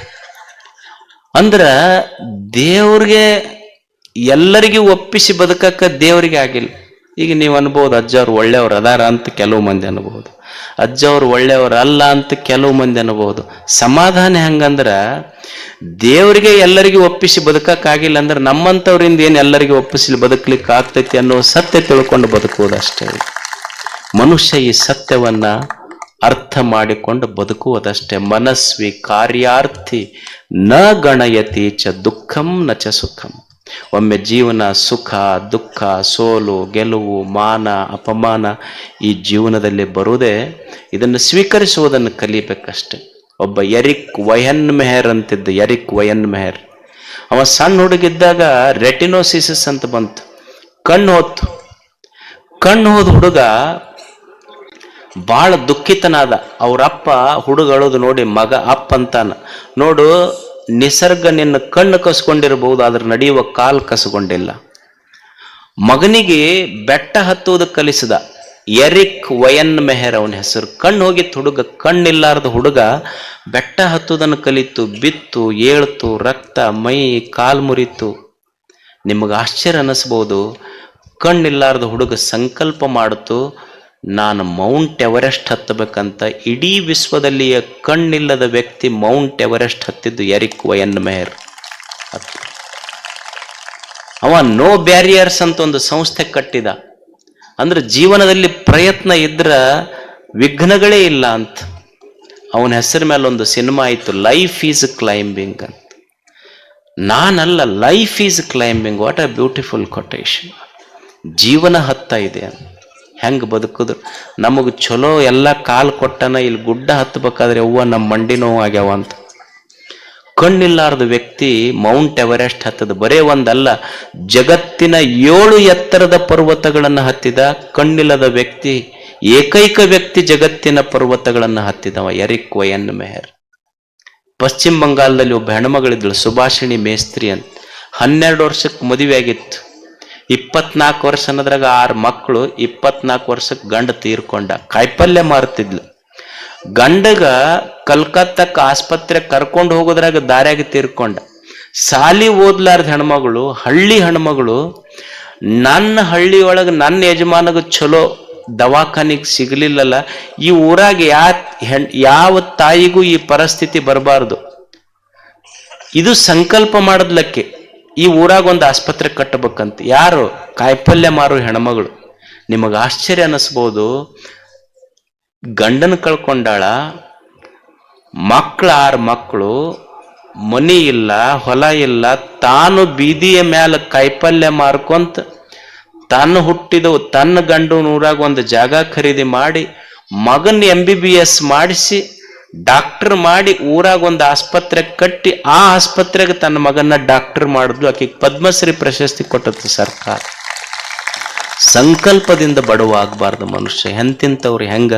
ಅಂದ್ರ ದೇವ್ರಿಗೆ ಎಲ್ಲರಿಗೂ ಒಪ್ಪಿಸಿ ಬದುಕಕ್ಕೆ ದೇವರಿಗೆ ಆಗಿಲ್ಲ. ಈಗ ನೀವು ಅನ್ಬೋದು ಅಜ್ಜವ್ರು ಒಳ್ಳೆಯವ್ರು ಅದಾರ ಅಂತ ಕೆಲವು ಮಂದಿ ಅನ್ಬೋದು. ಅಜ್ಜವ್ರು ಒಳ್ಳೆಯವ್ರು ಅಲ್ಲ ಅಂತ ಕೆಲವು ಮಂದಿ ಅನ್ಬೋದು. ಸಮಾಧಾನ ಹೆಂಗಂದ್ರೆ, ದೇವರಿಗೆ ಎಲ್ಲರಿಗೂ ಒಪ್ಪಿಸಿ ಬದುಕಕ್ಕಾಗಿಲ್ಲ ಅಂದ್ರೆ ನಮ್ಮಂಥವ್ರಿಂದ ಏನು ಎಲ್ಲರಿಗೂ ಒಪ್ಪಿಸಿ ಬದುಕಲಿಕ್ಕೆ ಆಗ್ತೈತಿ ಅನ್ನೋ ಸತ್ಯ ತಿಳ್ಕೊಂಡು ಬದುಕುವುದಷ್ಟೇ ಮನುಷ್ಯ ಈ ಸತ್ಯವನ್ನ ಅರ್ಥ ಮಾಡಿಕೊಂಡು ಬದುಕುವುದಷ್ಟೇ. ಮನಸ್ವಿ ಕಾರ್ಯಾರ್ಥಿ ನ ಗಣಯತಿ ಚ ದುಃಖಂ ನ ಚ ಸುಖಂ. ಒಮ್ಮೆ ಜೀವನ ಸುಖ, ದುಃಖ, ಸೋಲು, ಗೆಲುವು, ಮಾನ, ಅಪಮಾನ ಈ ಜೀವನದಲ್ಲಿ ಬರುವುದೇ ಇದನ್ನು ಸ್ವೀಕರಿಸುವುದನ್ನು ಕಲಿಬೇಕಷ್ಟೆ. ಒಬ್ಬ ಎರಿಕ್ ವಯನ್ ಮೆಹರ್ ಅಂತಿದ್ದ ಎರಿಕ್ ವಯನ್ ಮೆಹರ್ ಅವ ಸಣ್ಣ ಹುಡುಗಿದ್ದಾಗ ರೆಟಿನೋಸಿಸಿಸ್ ಅಂತ ಬಂತು. ಕಣ್ಣು ಹೋತು ಕಣ್ಣು ಹೋದ ಹುಡುಗ ಬಹಳ ದುಃಖಿತನಾದ. ಅವರಪ್ಪ ಹುಡುಗಳದು ನೋಡಿ ಮಗ ಅಪ್ಪ ಅಂತಾನ. ನೋಡು ನಿಸರ್ಗ ನಿನ್ನ ಕಣ್ಣು ಕಸ್ಕೊಂಡಿರಬಹುದು ಆದ್ರೆ ನಡೆಯುವ ಕಾಲ್ ಕಸಗೊಂಡಿಲ್ಲ ಮಗನಿಗೆ ಬೆಟ್ಟ ಹತ್ತುವುದು ಕಲಿಸಿದ. ಎರಿಕ್ ವಯನ್ ಮೆಹರ್ ಅವನ ಹೆಸರು. ಕಣ್ಣು ಹೋಗಿತ್ತು ಹುಡುಗ ಕಣ್ಣಿಲ್ಲಾರದ ಹುಡುಗ ಬೆಟ್ಟ ಹತ್ತುವುದನ್ನು ಕಲಿತು, ಬಿತ್ತು, ಏಳ್ತು, ರಕ್ತ, ಮೈ, ಕಾಲ್ ಮುರಿತು. ನಿಮಗೆ ಆಶ್ಚರ್ಯ ಅನ್ನಿಸ್ಬೋದು ಕಣ್ಣಿಲ್ಲಾರದ ಹುಡುಗ ಸಂಕಲ್ಪ ಮಾಡಿತು ನಾನು ಮೌಂಟ್ ಎವರೆಸ್ಟ್ ಹತ್ತಬೇಕಂತ ಇಡೀ ವಿಶ್ವದಲ್ಲಿಯ ಕಣ್ಣಿಲ್ಲದ ವ್ಯಕ್ತಿ ಮೌಂಟ್ ಎವರೆಸ್ಟ್ ಹತ್ತಿದ್ದು ಎರಿಕ್ ವಯನ್ ಮೆಹರ್. ಅವ ನೋ ಬ್ಯಾರಿಯರ್ಸ್ ಅಂತ ಒಂದು ಸಂಸ್ಥೆ ಕಟ್ಟಿದ. ಅಂದ್ರೆ ಜೀವನದಲ್ಲಿ ಪ್ರಯತ್ನ ಇದ್ರ ವಿಘ್ನಗಳೇ ಇಲ್ಲ ಅಂತ. ಅವನ ಹೆಸರ ಮೇಲೆ ಒಂದು ಸಿನಿಮಾ ಆಯಿತು ಲೈಫ್ ಈಸ್ ಕ್ಲೈಂಬಿಂಗ್ ಅಂತ. ನಾನಲ್ಲ life is climbing what a beautiful quotation ಜೀವನ ಹತ್ತ ಇದೆ ಅಂತ. ಹೆಂಗೆ ಬದುಕಿದ್ರು ನಮಗೆ ಚಲೋ ಎಲ್ಲ ಕಾಲು ಕೊಟ್ಟನ ಇಲ್ಲಿ ಗುಡ್ಡ ಹತ್ತಬೇಕಾದ್ರೆ ಅವ್ವ ನಮ್ಮ ಮಂಡಿ ನೋವು ಆಗ್ಯಾವ ಅಂತ. ಕಣ್ಣಿಲ್ಲಾರ್ದ ವ್ಯಕ್ತಿ ಮೌಂಟ್ ಎವರೆಸ್ಟ್ ಹತ್ತದ. ಬರೇ ಒಂದಲ್ಲ, ಜಗತ್ತಿನ ಏಳು ಎತ್ತರದ ಪರ್ವತಗಳನ್ನು ಹತ್ತಿದ. ಕಣ್ಣಿಲ್ಲದ ವ್ಯಕ್ತಿ, ಏಕೈಕ ವ್ಯಕ್ತಿ ಜಗತ್ತಿನ ಪರ್ವತಗಳನ್ನು ಹತ್ತಿದವ. ಎರಿಕ್ ವಯನ್ ಮೆಹರ್. ಪಶ್ಚಿಮ ಬಂಗಾಲದಲ್ಲಿ ಒಬ್ಬ ಹೆಣ್ಮಗಳಿದ್ಳು, ಸುಭಾಷಿಣಿ ಮೇಸ್ತ್ರಿ ಅಂತ. ಹನ್ನೆರಡು ವರ್ಷಕ್ಕೆ ಮದುವೆ ಆಗಿತ್ತು ಇಪ್ಪತ್ನಾಲ್ಕು ವರ್ಷ ಅನ್ನೋದ್ರಾಗ ಆರು ಮಕ್ಕಳು ಇಪ್ಪತ್ನಾಲ್ಕು ವರ್ಷಕ್ಕೆ ಗಂಡ ತೀರ್ಕೊಂಡ. ಕಾಯಿಪಲ್ಯ ಮಾರ್ತಿದ್ಲು. ಗಂಡಗ ಕಲ್ಕತ್ತಕ್ಕೆ ಆಸ್ಪತ್ರೆ ಕರ್ಕೊಂಡು ಹೋಗೋದ್ರಾಗ ದಾರ್ಯಾಗ ತೀರ್ಕೊಂಡ. ಸಾಲಿ ಓದ್ಲಾರ್ದ ಹೆಣ್ಮಗಳು, ಹಳ್ಳಿ ಹೆಣ್ಮಗಳು, ನನ್ನ ಹಳ್ಳಿಯೊಳಗೆ ನನ್ನ ಯಜಮಾನಗ ಚಲೋ ದವಾಖಾನಿಗೆ ಸಿಗಲಿಲ್ಲಲ್ಲ, ಈ ಊರಾಗ ಯಾ ಹೆಣ್, ಯಾವ ತಾಯಿಗೂ ಈ ಪರಿಸ್ಥಿತಿ ಬರಬಾರ್ದು. ಇದು ಸಂಕಲ್ಪ ಮಾಡದ್ಲಕ್ಕೆ. ಈ ಊರಾಗ ಒಂದು ಆಸ್ಪತ್ರೆ ಕಟ್ಟಬೇಕಂತ. ಯಾರು? ಕಾಯಿಪಲ್ಯ ಮಾರು ಹೆಣ್ಮಗಳು. ನಿಮಗೆ ಆಶ್ಚರ್ಯ ಅನ್ನಿಸ್ಬೋದು ಗಂಡನ ಕಳ್ಕೊಂಡಾಳ ಮಕ್ಕಳು ಆರು ಮಕ್ಕಳು ಮನಿ ಇಲ್ಲ, ಹೊಲ ಇಲ್ಲ, ತಾನು ಬೀದಿಯ ಮ್ಯಾಲ ಕಾಯಿಪಲ್ಯ ಮಾರ್ಕೊಂತ ತಾನು ಹುಟ್ಟಿದ ತನ್ನ ಗಂಡು ನೂರಾಗ ಒಂದು ಜಾಗ ಖರೀದಿ ಮಾಡಿ, ಮಗನ್ ಎಂ ಬಿ ಬಿ ಎಸ್ ಮಾಡಿಸಿ ಡಾಕ್ಟರ್ ಮಾಡಿ ಊರಾಗ ಒಂದು ಆಸ್ಪತ್ರೆ ಕಟ್ಟಿ ಆ ಆಸ್ಪತ್ರೆಗೆ ತನ್ನ ಮಗನ್ನ ಡಾಕ್ಟರ್ ಮಾಡಿದ್ಲು. ಆಕೆಗೆ ಪದ್ಮಶ್ರೀ ಪ್ರಶಸ್ತಿ ಕೊಟ್ಟದ್ದು ಸರ್ಕಾರ. ಸಂಕಲ್ಪದಿಂದ ಬಡವಾಗಬಾರ್ದು ಮನುಷ್ಯ. ಎಂತಿಂಥವ್ರು ಹೆಂಗ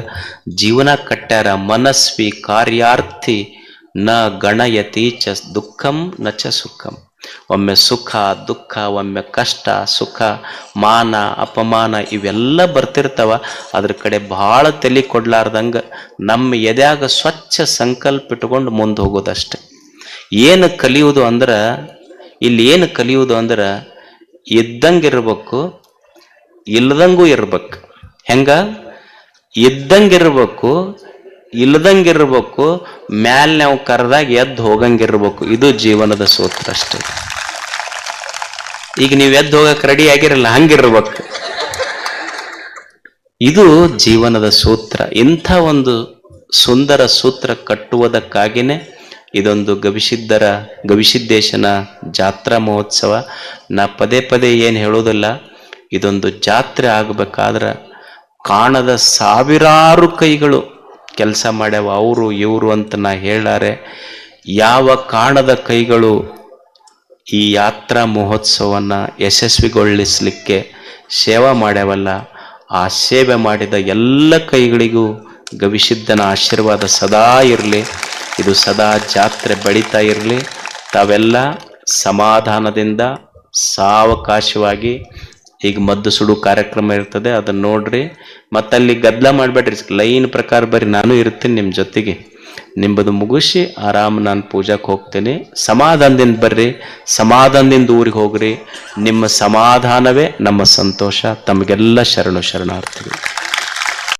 ಜೀವನ ಕಟ್ಟ್ಯಾರ? ಮನಸ್ವಿ ಕಾರ್ಯಾರ್ಥಿ ನ ಗಣಯತಿ ಚ ದುಃಖಂ ನ ಚ ಸುಖಂ. ಒಮ್ಮೆ ಸುಖ, ದುಃಖ, ಒಮ್ಮೆ ಕಷ್ಟ, ಸುಖ, ಮಾನ, ಅಪಮಾನ ಇವೆಲ್ಲ ಬರ್ತಿರ್ತಾವ. ಅದ್ರ ಕಡೆ ಭಾಳ ತಲೆ ಕೊಡ್ಲಾರ್ದಂಗ ನಮ್ಮ ಎದ್ಯಾಗ ಸ್ವಚ್ಛ ಸಂಕಲ್ಪ ಇಟ್ಕೊಂಡು ಮುಂದೆ ಹೋಗೋದಷ್ಟೆ. ಏನು ಕಲಿಯುವುದು ಅಂದ್ರೆ, ಇಲ್ಲಿ ಏನು ಕಲಿಯುವುದು ಅಂದ್ರೆ, ಇದ್ದಂಗಿರ್ಬೇಕು, ಇಲ್ಲದಂಗೂ ಇರ್ಬೇಕು. ಹೆಂಗ? ಇದ್ದಂಗಿರ್ಬೇಕು ಇಲ್ದಂಗಿರ್ಬೇಕು, ಮ್ಯಾಲ್ ನಾವು ಕರೆದಾಗ ಎದ್ದು ಹೋಗಂಗಿರ್ಬೇಕು. ಇದು ಜೀವನದ ಸೂತ್ರ ಅಷ್ಟೇ. ಈಗ ನೀವು ಎದ್ದು ಹೋಗಕ್ಕೆ ರೆಡಿ ಆಗಿರಲ್ಲ, ಹಂಗಿರ್ಬೇಕು. ಇದು ಜೀವನದ ಸೂತ್ರ. ಇಂಥ ಒಂದು ಸುಂದರ ಸೂತ್ರ ಕಟ್ಟುವುದಕ್ಕಾಗಿನೇ ಇದೊಂದು ಗವಿಸಿದ್ಧರ, ಗವಿಸಿದ್ದೇಶನ ಜಾತ್ರಾ ಮಹೋತ್ಸವ. ನಾ ಪದೇ ಪದೇ ಏನು ಹೇಳೋದಿಲ್ಲ ಇದೊಂದು ಜಾತ್ರೆ ಆಗಬೇಕಾದ್ರೆ ಕಾಣದ ಸಾವಿರಾರು ಕೈಗಳು ಕೆಲಸ ಮಾಡ್ಯಾವ, ಅವರು, ಇವರು ಅಂತ ನಾ ಹೇಳಾರೆ ಯಾವ ಕಾಣದ ಕೈಗಳು ಈ ಯಾತ್ರಾ ಮಹೋತ್ಸವವನ್ನು ಯಶಸ್ವಿಗೊಳಿಸಲಿಕ್ಕೆ ಸೇವಾ ಮಾಡ್ಯಾವಲ್ಲ, ಆ ಸೇವೆ ಮಾಡಿದ ಎಲ್ಲ ಕೈಗಳಿಗೂ ಗವಿಸಿದ್ದನ ಆಶೀರ್ವಾದ ಸದಾ ಇರಲಿ. ಇದು ಸದಾ ಜಾತ್ರೆ ಬೆಳೀತಾ ಇರಲಿ. ತಾವೆಲ್ಲ ಸಮಾಧಾನದಿಂದ ಸಾವಕಾಶವಾಗಿ ಈಗ ಮದ್ದು ಸುಡು ಕಾರ್ಯಕ್ರಮ ಇರ್ತದೆ ಅದನ್ನ ನೋಡ್ರಿ. ಮತ್ತಲ್ಲಿ ಗದ್ದಲ ಮಾಡಬೇಡ್ರಿ. ಲೈನ್ ಪ್ರಕಾರ ಬರ್ರಿ, ನಾನು ಇರ್ತೀನಿ ನಿಮ್ಮ ಜೊತೆಗೆ. ನಿಮ್ಮದು ಮುಗಿಸಿ ಆರಾಮ್ ನಾನು ಪೂಜಾಕ್ಕೆ ಹೋಗ್ತೀನಿ. ಸಮಾಧಾನದಿಂದ ಬರ್ರಿ, ಸಮಾಧಾನದಿಂದ ಊರಿಗೆ ಹೋಗ್ರಿ. ನಿಮ್ಮ ಸಮಾಧಾನವೇ ನಮ್ಮ ಸಂತೋಷ. ತಮಗೆಲ್ಲ ಶರಣು ಶರಣಾರ್ಥಿಗಳು.